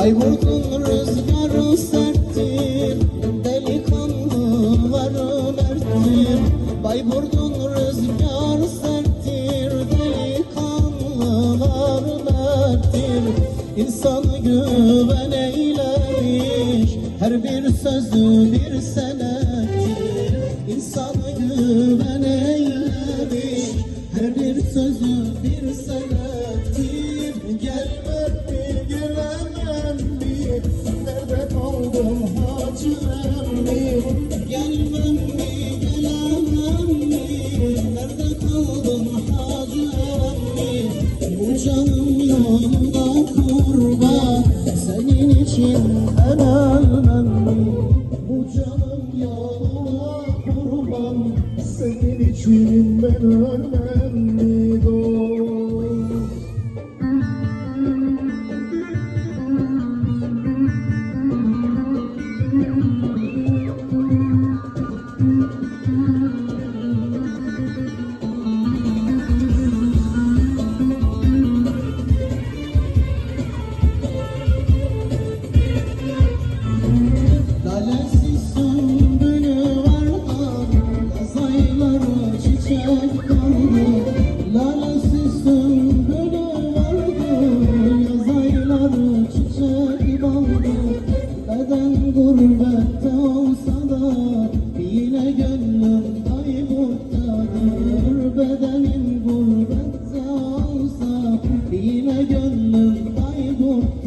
Bayburt'un rüzgarı serttir Delikanlı var ömerttir rüzgarı serttir Delikanlı var ömerttir İnsan güven Her bir sözü bir senettir. İnsan güven eylemiş Her bir sözü bir senettir. Bu canım yolunda kurban Senin için ben ölmem Bu canım yoluna kurban Senin için ben ölmem mi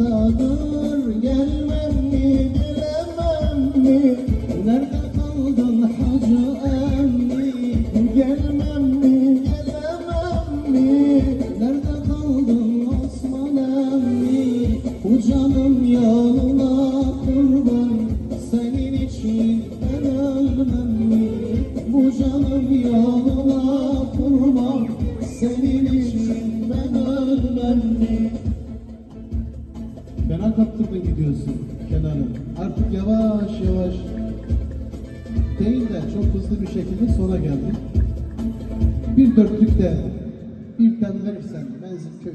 Bayburt'tadır. Gelmem gidiyorsun Kenan'ım. Artık yavaş yavaş değil de çok hızlı bir şekilde sona geldik. Bir dörtlükte bir ten verirsen benzin köy